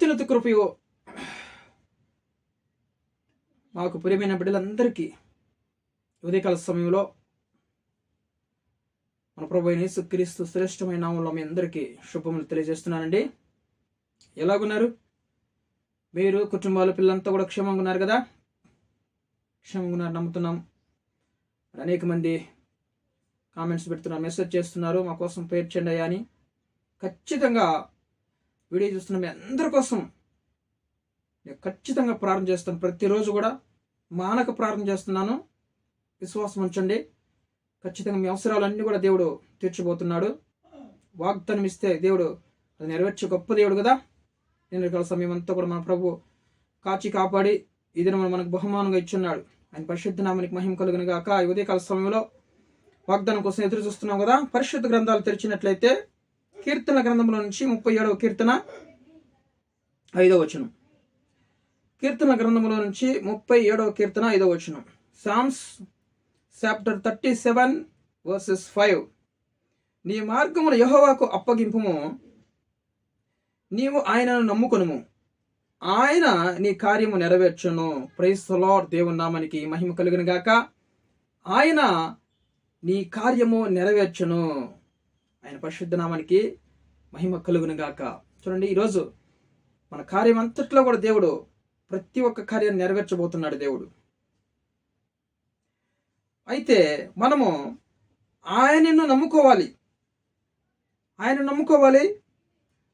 అత్యున్నత కృపయో. మాకు ప్రియమైన బిడ్డలందరికీ ఉదయకాల సమయంలో మన ప్రభు అయిన యేసుక్రీస్తు శ్రేష్టమైన నామంలో మీ అందరికీ శుభములు తెలియజేస్తున్నానండి. ఎలాగున్నారు? మీరు కుటుంబాలు పిల్లలంతా కూడా క్షేమంగా ఉన్నారు కదా? క్షేమంగా ఉన్నారు నమ్ముతున్నాం. అనేక మంది కామెంట్స్ పెడుతున్నారు మెసేజ్ చేస్తున్నారు మా కోసం పేర్చండి అని. ఖచ్చితంగా వీడియో చూస్తున్న మీ అందరి కోసం నేను ఖచ్చితంగా ప్రార్థన చేస్తాను. ప్రతిరోజు కూడా మానక ప్రార్థన చేస్తున్నాను. విశ్వాసం ఉంచండి. ఖచ్చితంగా మీ అవసరాలన్నీ కూడా దేవుడు తీర్చిపోతున్నాడు వాగ్దానం ఇస్తే దేవుడు అది నెరవేర్చే గొప్ప దేవుడు కదా. నేను గల సమయం అంతా కూడా మన ప్రభు కాచి కాపాడి ఇది మనకు బహుమానంగా ఇచ్చున్నాడు. ఆయన పరిశుద్ధ నామానికి మహిమ కలుగును గాక. ఉదయకాల సమయంలో వాగ్దానం కోసం ఎదురు చూస్తున్నాం కదా. పరిశుద్ధ గ్రంథాలు తెరిచినట్లయితే కీర్తన గ్రంథంలో నుంచి ముప్పై ఏడవ కీర్తన ఐదవ వచనం. కీర్తన గ్రంథంలో నుంచి ముప్పై ఏడవ కీర్తన ఐదవ వచనం. Psalms chapter thirty seven verses five నీ మార్గమును యహోవాకు అప్పగింపుము. నీవు ఆయనను నమ్ముకొనుము. ఆయన నీ కార్యము నెరవేర్చును. ప్రైస్ లార్డ్ దేవుని నామానికి మహిమ కలుగును గాక. ఆయన నీ కార్యము నెరవేర్చును. ఆయన పరిశుద్ధ నామానికి మహిమ కలుగును గాక. చూడండి ఈరోజు మన కార్యం అంతట్లో కూడా దేవుడు ప్రతి ఒక్క కార్యాన్ని నెరవేర్చబోతున్నాడు దేవుడు. అయితే మనము ఆయనను నమ్ముకోవాలి. ఆయన నమ్ముకోవాలి.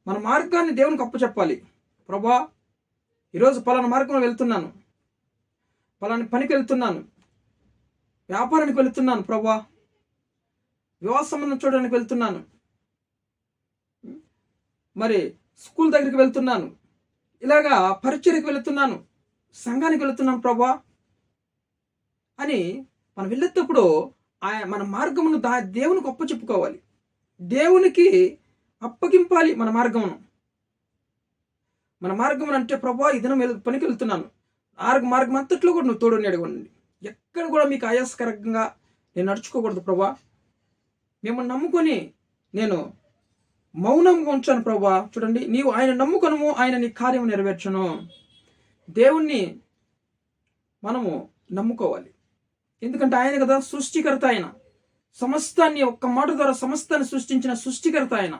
మన మార్గాన్ని దేవునికి అప్పచెప్పాలి. ప్రభా ఈరోజు పలానా మార్గంలో వెళ్తున్నాను. పలాని పనికి వెళ్తున్నాను. వ్యాపారానికి వెళ్తున్నాను ప్రభా. వివాహ సంబంధం చూడడానికి వెళ్తున్నాను. మరి స్కూల్ దగ్గరికి వెళ్తున్నాను. ఇలాగా పరిచయకు వెళుతున్నాను. సంఘానికి వెళుతున్నాను ప్రభా అని మనం వెళ్ళేటప్పుడు ఆయన మన మార్గమును దా దేవునికి అప్ప చెప్పుకోవాలి. దేవునికి అప్పగింపాలి మన మార్గమును. మన మార్గం అంటే ప్రభా ఈ దినం పనికి వెళ్తున్నాను. ఆరు మార్గం అంతట్లో కూడా నువ్వు తోడు అడగండి ఎక్కడ కూడా మీకు ఆయాసకరంగా నేను నడుచుకోకూడదు ప్రభా. మిమ్మల్ని నమ్ముకొని నేను మౌనంగా ఉంచాను ప్రభా. చూడండి నీవు ఆయన నమ్ముకొనము ఆయన నీ కార్యం నెరవేర్చను. దేవుణ్ణి మనము నమ్ముకోవాలి. ఎందుకంటే ఆయన కదా సృష్టికర్త ఆయన. సమస్తాన్ని ఒక్క మాట ద్వారా సమస్తాన్ని సృష్టించిన సృష్టికర్త ఆయన.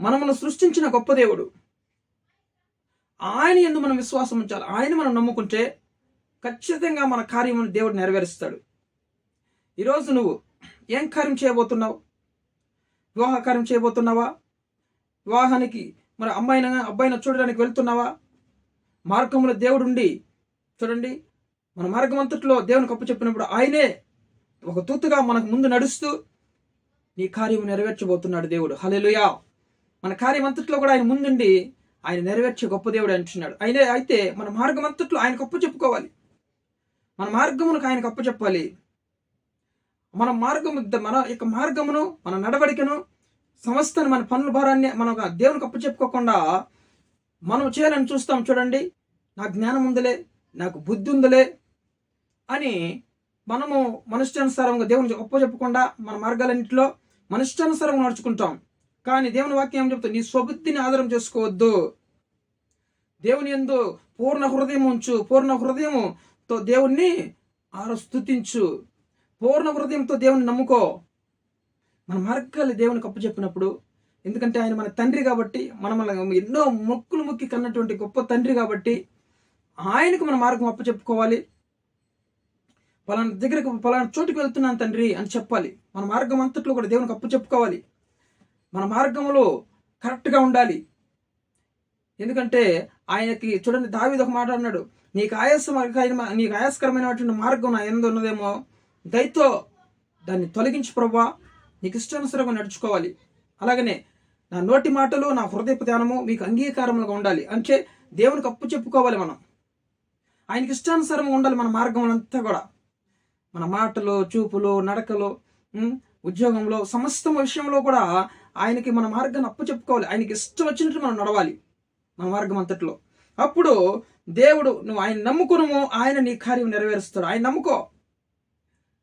మనమును సృష్టించిన గొప్ప దేవుడు. ఆయన ఎందు మనం విశ్వాసం ఉంచాలి. ఆయన మనం నమ్ముకుంటే ఖచ్చితంగా మన కార్యమును దేవుడు నెరవేరుస్తాడు. ఈరోజు నువ్వు ఏం కార్యం చేయబోతున్నావు? వివాహ కార్యం చేయబోతున్నావా? వివాహానికి మరి అమ్మాయిన అబ్బాయిని చూడడానికి వెళ్తున్నావా? మార్గంలో దేవుడుండి చూడండి మన మార్గం అంతట్లో దేవునికి అప్పు చెప్పినప్పుడు ఆయనే ఒక తూతుగా మనకు ముందు నడుస్తూ నీ కార్యం నెరవేర్చబోతున్నాడు దేవుడు. హలెలుయా మన కార్యం అంతట్లో కూడా ఆయన ముందుండి ఆయన నెరవేర్చే గొప్ప దేవుడు అంటున్నాడు. ఆయనే అయితే మన మార్గం అంతట్లో ఆయనకు అప్పు చెప్పుకోవాలి. మన మార్గమునకు ఆయనకు అప్పు చెప్పాలి. మన మార్గము మన యొక్క మార్గమును మన నడవడికను సంస్థను మన పనుల భారాన్ని మనం దేవునికి అప్పు చెప్పుకోకుండా మనం చేయాలని చూస్తాం. చూడండి నాకు జ్ఞానం ఉందిలే నాకు బుద్ధి ఉందిలే అని మనము మనుష్యానుసారంగా దేవుని అప్పు చెప్పకుండా మన మార్గాలన్నింటిలో మనుష్యానుసారంగా నడుచుకుంటాం. కానీ దేవుని వాక్యం ఏం చెప్తుంది? నీ స్వబుద్ధిని ఆధారం చేసుకోవద్దు. దేవుని ఎందు పూర్ణ హృదయం ఉంచు పూర్ణ హృదయముతో దేవుణ్ణి ఆరో స్తుతించు పూర్ణ హృదయంతో దేవుని నమ్ముకో. మన మార్గాలు దేవునికి అప్పు చెప్పినప్పుడు. ఎందుకంటే ఆయన మన తండ్రి కాబట్టి మనం ఎన్నో మొక్కులు మొక్కి కన్నటువంటి గొప్ప తండ్రి కాబట్టి ఆయనకు మన మార్గం అప్పు చెప్పుకోవాలి. పలానా దగ్గరకు పలానా చోటుకి వెళ్తున్నాను తండ్రి అని చెప్పాలి. మన మార్గం అంతట్లో కూడా దేవునికి అప్పు చెప్పుకోవాలి. మన మార్గంలో కరెక్ట్గా ఉండాలి. ఎందుకంటే ఆయనకి చూడండి దావీదు ఒక మాట అన్నాడు నీకు ఆయాసం నీకు ఆయాసకరమైనటువంటి మార్గం నా ఎందు ఉన్నదేమో. దయతో దాన్ని తొలగించి ప్రభా నీకు ఇష్టానుసరంగా నడుచుకోవాలి. అలాగనే నా నోటి మాటలు నా హృదయపు ధ్యానము మీకు అంగీకారములుగా ఉండాలి. అంటే దేవునికి అప్పు చెప్పుకోవాలి మనం. ఆయనకి ఇష్టానుసారంగా ఉండాలి మన మార్గం అంతా కూడా. మన మాటలు చూపులు నడకలు ఉద్యోగంలో సమస్తం విషయంలో కూడా ఆయనకి మన మార్గాన్ని అప్పు చెప్పుకోవాలి. ఆయనకి ఇష్టం వచ్చినట్టు మనం నడవాలి మన మార్గం అంతట్లో అప్పుడు దేవుడు నువ్వు ఆయన నమ్ముకును ఆయన నీ కార్యం నెరవేరుస్తాడు. ఆయన నమ్ముకో.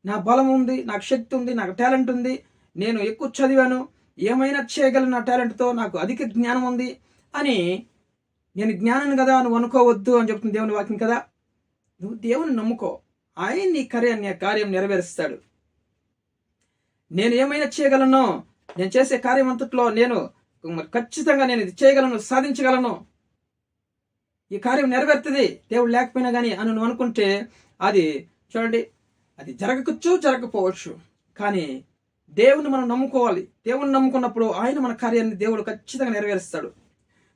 నా బలం ఉంది నాకు శక్తి ఉంది నాకు టాలెంట్ ఉంది నేను ఎక్కువ చదివాను ఏమైనా చేయగలను నా టాలెంట్తో నాకు అధిక జ్ఞానం ఉంది అని నేను జ్ఞానం కదా నువ్వు అనుకోవద్దు అని చెప్తుంది దేవుని వాక్యం కదా. నువ్వు దేవుని నమ్ముకో. ఆయన నీ కార్యాన్ని కార్యం నెరవేరుస్తాడు. నేను ఏమైనా చేయగలను నేను చేసే కార్యం అంతట్లో నేను ఖచ్చితంగా నేను ఇది చేయగలను సాధించగలను. ఈ కార్యం నెరవేరుతుంది దేవుడు లేకపోయినా కానీ అని నువ్వు అనుకుంటే అది చూడండి అది జరగవచ్చు జరగకపోవచ్చు. కానీ దేవుని మనం నమ్ముకోవాలి. దేవుని నమ్ముకున్నప్పుడు ఆయన మన కార్యాన్ని దేవుడు ఖచ్చితంగా నెరవేరుస్తాడు.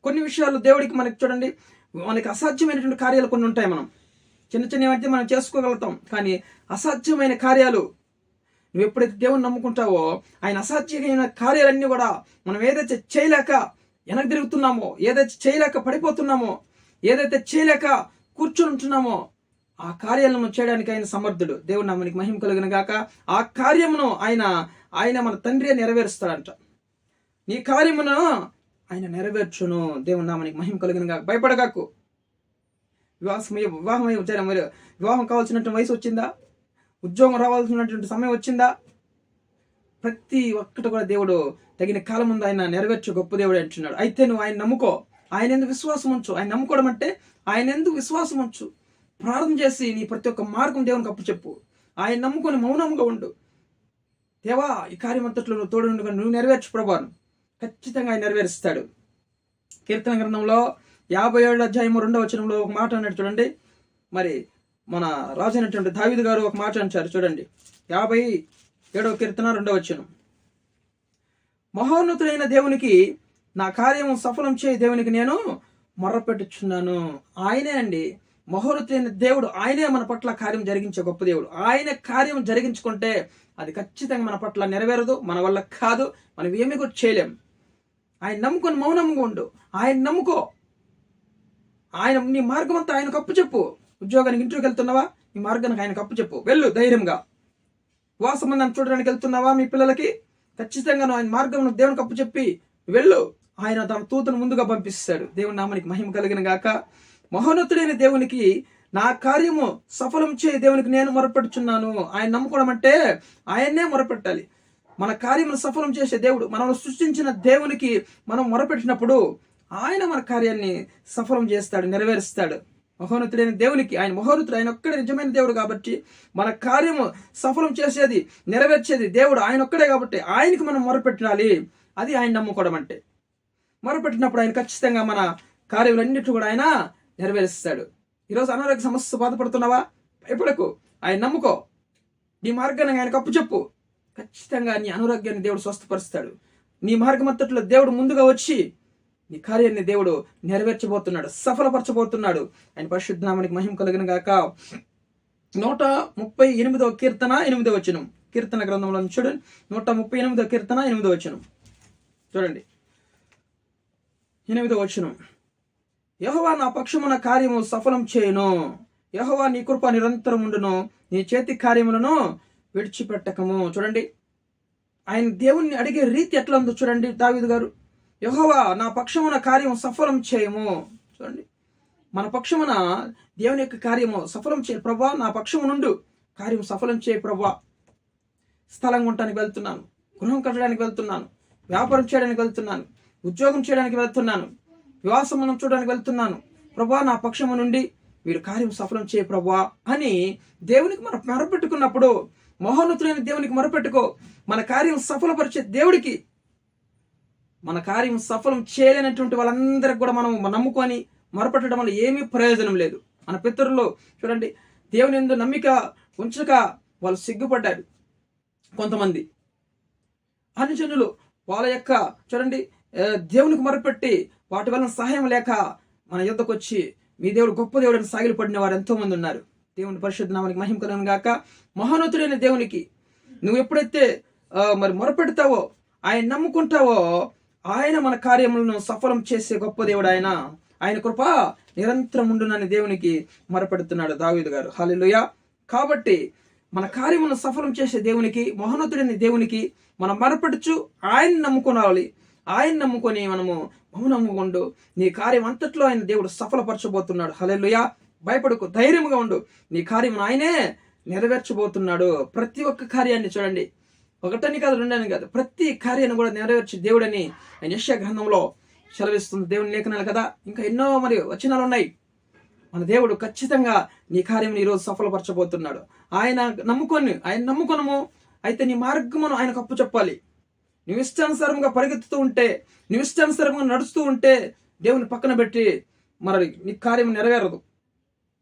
కొన్ని విషయాలు దేవుడికి మనకి చూడండి మనకి అసాధ్యమైనటువంటి కార్యాలు కొన్ని ఉంటాయి మనం. చిన్న చిన్నవైతే మనం చేసుకోగలుగుతాం కానీ అసాధ్యమైన కార్యాలు నువ్వు ఎప్పుడైతే దేవుని నమ్ముకుంటావో ఆయన అసాధ్యమైన కార్యాలన్నీ కూడా మనం ఏదైతే చేయలేక వెనక తిరుగుతున్నామో ఏదైతే చేయలేక పడిపోతున్నామో ఏదైతే చేయలేక కూర్చొని ఉంటున్నామో ఆ కార్యాలను చేయడానికి ఆయన సమర్థుడు. దేవుడు నామనికి మహిమ కలిగిన గాక. ఆ కార్యమును ఆయన ఆయన మన తండ్రి నెరవేరుస్తాడంట. నీ కార్యమును ఆయన నెరవేర్చును. దేవుని నామనికి మహిమ కలిగిన గాక. భయపడగాకు. వివాహం వివాహం వచ్చారా మరి వివాహం కావాల్సినటువంటి వయసు వచ్చిందా? ఉద్యోగం రావాల్సినటువంటి సమయం వచ్చిందా? ప్రతి ఒక్కటి కూడా దేవుడు తగిన కాలం ముందు ఆయన నెరవేర్చే గొప్ప దేవుడు అంటున్నాడు. అయితే నువ్వు ఆయన నమ్ముకో. ఆయన ఎందుకు విశ్వాసం ఉంచు? ఆయన నమ్ముకోవడం అంటే ఆయన ఎందుకు విశ్వాసం ఉంచు? ప్రార్థన చేసి నీ ప్రతి ఒక్క మార్గం దేవునికి అప్పు చెప్పు. ఆయన నమ్ముకొని మౌనంగా ఉండు. దేవా ఈ కార్యమంతట్లో నువ్వు తోడు నువ్వు నెరవేర్చు ప్రభాను ఖచ్చితంగా ఆయన నెరవేరుస్తాడు. కీర్తన గ్రంథంలో యాభై ఏడు అధ్యాయము రెండవ వచనంలో ఒక మాట అన్నాడు చూడండి. మరి మన రాజు అయినటువంటి గారు ఒక మాట అంటారు చూడండి. యాభై ఏడవ కీర్తన రెండవ వచనం. మహోన్నతుడైన దేవునికి నా కార్యము సఫలం చేయ దేవునికి నేను మొర్రపెట్టుచున్నాను ఆయనే అండి మహోన్నతుడైన దేవుడు ఆయనే మన పట్ల కార్యం జరిగించే గొప్ప దేవుడు. ఆయన కార్యం జరిగించుకుంటే అది ఖచ్చితంగా మన పట్ల నెరవేరదు మన వల్ల కాదు మనం ఏమీ కూడా చేయలేం. ఆయన నమ్ముకొని మౌనంగా ఉండు. ఆయన నమ్ముకో. ఆయన నీ మార్గం అంతా ఆయనకు అప్పు చెప్పు. ఉద్యోగానికి ఇంటికి వెళ్తున్నావా? నీ మార్గానికి ఆయనకు అప్పు చెప్పు. వెళ్ళు ధైర్యంగా. వాసమందాన్ని చూడడానికి వెళ్తున్నావా మీ పిల్లలకి? ఖచ్చితంగా ఆయన మార్గం దేవునికి అప్పు చెప్పి వెళ్ళు. ఆయన తన తూతను ముందుగా పంపిస్తాడు. దేవుని నామానికి మహిమ కలిగిన గాక. మహోన్నతుడైన దేవునికి నా కార్యము సఫలం చే దేవునికి నేను మొరపెడుచున్నాను. ఆయన నమ్ముకోవడం అంటే ఆయన్నే మొరపెట్టాలి. మన కార్యమును సఫలం చేసే దేవుడు మనల్ని సృష్టించిన దేవునికి మనం మొరపెట్టినప్పుడు ఆయన మన కార్యాన్ని సఫలం చేస్తాడు నెరవేరుస్తాడు. మహోన్నతుడైన దేవునికి ఆయన మహోన్నతుడు ఆయన ఒక్కడే నిజమైన దేవుడు కాబట్టి మన కార్యము సఫలం చేసేది నెరవేర్చేది దేవుడు ఆయన ఒక్కడే కాబట్టి ఆయనకి మనం మొరపెట్టాలి. అది ఆయన నమ్ముకోవడం అంటే. మొరపెట్టినప్పుడు ఆయన ఖచ్చితంగా మన కార్యములన్నిటి కూడా ఆయన నెరవేరుస్తాడు. ఈరోజు అనారోగ్య సమస్య బాధపడుతున్నావా? భయపడకు. ఆయన నమ్ముకో. నీ మార్గాన్ని ఆయనకు అప్పు చెప్పు. ఖచ్చితంగా నీ అనారోగ్యాన్ని దేవుడు స్వస్థపరుస్తాడు. నీ మార్గమంతట్లో దేవుడు ముందుగా వచ్చి నీ కార్యాన్ని దేవుడు నెరవేర్చబోతున్నాడు సఫలపరచబోతున్నాడు. ఆయన పరిశుద్ధనామానికి మహిమ కలిగిన గాక. నూట ముప్పై ఎనిమిదవ కీర్తన ఎనిమిదవ వచనం. కీర్తన గ్రంథంలో చూడండి. నూట ముప్పై ఎనిమిదవ కీర్తన ఎనిమిదవ వచనం. చూడండి. ఎనిమిదవ వచనం. యహోవా నా పక్షమున కార్యము సఫలం చేయను. యహోవా నీ కృప నిరంతరం ఉండును. నీ చేతి కార్యములను విడిచిపెట్టకము. చూడండి. ఆయన దేవుణ్ణి అడిగే రీతి ఎట్లా ఉందో చూడండి దావిదు గారు. యహోవా నా పక్షమున కార్యం సఫలం చేయము. చూడండి. మన పక్షమున దేవుని యొక్క కార్యము సఫలం చేయ ప్రభా నా పక్షము నుండు కార్యం సఫలం చేయ ప్రభా. స్థలం కొనడానికి వెళ్తున్నాను. గృహం కట్టడానికి వెళ్తున్నాను. వ్యాపారం చేయడానికి వెళ్తున్నాను. ఉద్యోగం చేయడానికి వెళ్తున్నాను. వివాహ సంబంధం చూడడానికి వెళ్తున్నాను. ప్రభా నా పక్షము నుండి మీరు కార్యం సఫలం చేయ ప్రభా అని దేవునికి మనం మొరపెట్టుకున్నప్పుడు మహోన్నతులైన దేవునికి మొరపెట్టుకో మన కార్యం సఫలపరిచే దేవుడికి మన కార్యం సఫలం చేయలేనటువంటి వాళ్ళందరికి కూడా మనం నమ్ముకొని మొరపెట్టడం వల్ల ఏమీ ప్రయోజనం లేదు. మన పితరులు చూడండి దేవుని ఎందు నమ్మిక ఉంచక వాళ్ళు సిగ్గుపడ్డారు కొంతమంది. అనుజనులు వాళ్ళ యొక్క చూడండి దేవునికి మొరపెట్టి వాటి వలన సహాయం లేక మన యుద్ధకు వచ్చి మీ దేవుడు గొప్ప దేవుడని సాగిలు పడిన వారు ఎంతోమంది ఉన్నారు. దేవుని పరిశుద్ధ నామానికి మహిమ కలను గాక. మహోన్నతుడైన దేవునికి నువ్వు ఎప్పుడైతే మరి మొరపెడతావో ఆయన నమ్ముకుంటావో ఆయన మన కార్యములను సఫలం చేసే గొప్ప దేవుడు ఆయన. ఆయన కృప నిరంతరం ఉండునని దేవునికి మొరపెడుతున్నాడు దావీదు గారు. హాలిలుయ కాబట్టి మన కార్యములను సఫలం చేసే దేవునికి మహోన్నతుడైన దేవునికి మనం మొరపెడుచు ఆయన నమ్ముకోవాలి ఆయన నమ్ముకొని మనము మౌనంగా నమ్ముకుండు నీ కార్యం అంతట్లో ఆయన దేవుడు సఫలపరచబోతున్నాడు. హలెలుయా భయపడకు. ధైర్యంగా ఉండు. నీ కార్యం ఆయనే నెరవేర్చబోతున్నాడు. ప్రతి ఒక్క కార్యాన్ని చూడండి. ఒకటని కాదు రెండని కాదు. ప్రతి కార్యాన్ని కూడా నెరవేర్చి దేవుడని ఆయన యశ్య గ్రంథంలో సెలవిస్తుంది. దేవుని లేఖనాలు కదా. ఇంకా ఎన్నో మరి వచనాలు ఉన్నాయి. మన దేవుడు ఖచ్చితంగా నీ కార్యం ఈరోజు సఫలపరచబోతున్నాడు. ఆయన నమ్ముకొని ఆయన నమ్ముకొనము. అయితే నీ మార్గమును ఆయనకు అప్పు చెప్పాలి నువ్వు ఇష్టానుసారంగా పరిగెత్తుతూ ఉంటే నువ్వు ఇష్టానుసారంగా నడుస్తూ ఉంటే దేవుని పక్కన పెట్టి మరి నీ కార్యం నెరవేరదు.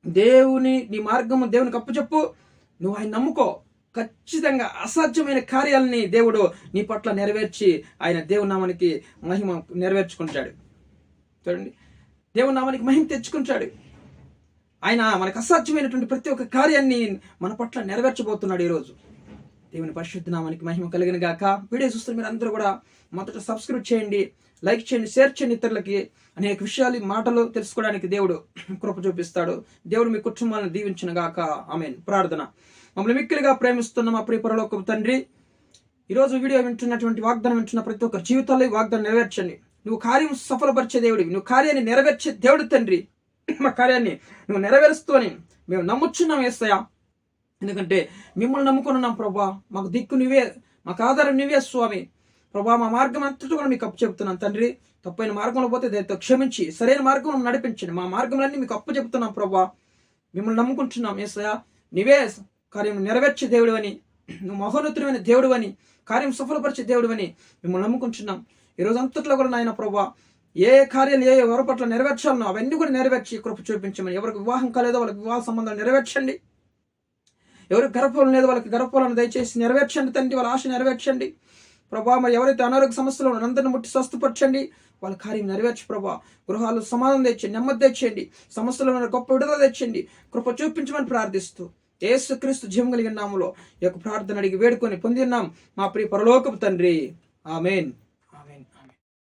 దేవుని నీ మార్గము దేవునికి అప్పచెప్పు. నువ్వు ఆయన నమ్ముకో. ఖచ్చితంగా అసాధ్యమైన కార్యాలని దేవుడు నీ పట్ల నెరవేర్చి ఆయన దేవునామానికి మహిమ నెరవేర్చుకుంటాడు. చూడండి. దేవునామానికి మహిమ తెచ్చుకుంటాడు. ఆయన మనకు అసాధ్యమైనటువంటి ప్రతి ఒక్క కార్యాన్ని మన పట్ల నెరవేర్చబోతున్నాడు ఈరోజు. దేవుని పరిశుద్ధ నామానికి మహిమ కలిగిన గాక. వీడియో చూస్తున్న మీరు అందరూ కూడా మొదట సబ్స్క్రైబ్ చేయండి లైక్ చేయండి షేర్ చేయండి ఇతరులకి. అనేక విషయాలు మాటలు తెలుసుకోవడానికి దేవుడు కృప చూపిస్తాడు. దేవుడు మీ కుటుంబాలను దీవించిన గాక. ఆమెన్. ప్రార్థన. మమ్మల్ని మిక్కిలిగా ప్రేమిస్తున్న మా ప్రియ పరలోకపు తండ్రి ఈరోజు వీడియో వింటున్నటువంటి వాగ్దానం వింటున్న ప్రతి ఒక్క జీవితాల్లో ఈ వాగ్దానం నెరవేర్చండి. నువ్వు కార్యం సఫలపరిచే దేవుడివి. నువ్వు కార్యాన్ని నెరవేర్చే దేవుడు తండ్రి. మా కార్యాన్ని నువ్వు నెరవేరుస్తూ అని మేము నమ్ముచున్నాం వేస్తాయా ఎందుకంటే మిమ్మల్ని నమ్ముకున్నాం ప్రభా. మాకు దిక్కు నువ్వే మాకు ఆధారం నువ్వే స్వామి. ప్రభా మా మార్గం అంతటా కూడా మీకు అప్పు చెప్తున్నాను తండ్రి. తప్పైన మార్గంలో పోతే దయతో క్షమించి సరైన మార్గంలో నడిపించండి. మా మార్గంలన్నీ మీకు అప్పు చెప్తున్నాం ప్రభా. మిమ్మల్ని నమ్ముకుంటున్నాం ఏసయా నువ్వే కార్యం నెరవేర్చే దేవుడు అని నువ్వు మహోన్నతుడమైన దేవుడు అని కార్యం సఫలపరిచే దేవుడు అని మిమ్మల్ని నమ్ముకుంటున్నాం. ఈరోజు అంతట్లో కూడా నాయన ప్రభా ఏ కార్యాలు ఏ ఎవరి పట్ల నెరవేర్చాలనో అవన్నీ కూడా నెరవేర్చి కృప చూపించమని ఎవరికి వివాహం కాలేదో వాళ్ళకి వివాహ సంబంధాలు నెరవేర్చండి. ఎవరికి గర్భఫలం లేదు వాళ్ళకి గర్భఫలం దయచేసి నెరవేర్చండి తండ్రి వాళ్ళ ఆశ నెరవేర్చండి. ప్రభా మరి ఎవరైతే అనారోగ్య సమస్యలు ఉన్నారో అందరిని ముట్టి స్వస్థపరచండి. వాళ్ళ కార్యం నెరవేర్చు ప్రభా. గృహాలు సమాధానం తెచ్చండి నెమ్మది తెచ్చండి. సమస్యలు ఉన్న గొప్ప విడుదల తెచ్చండి. కృప చూపించమని ప్రార్థిస్తూ యేసుక్రీస్తు జీవం కలిగిన నామలో ఈ యొక్క ప్రార్థన అడిగి వేడుకొని పొందిన్నాం మా ప్రియ పరలోకపు తండ్రి. ఆమెన్.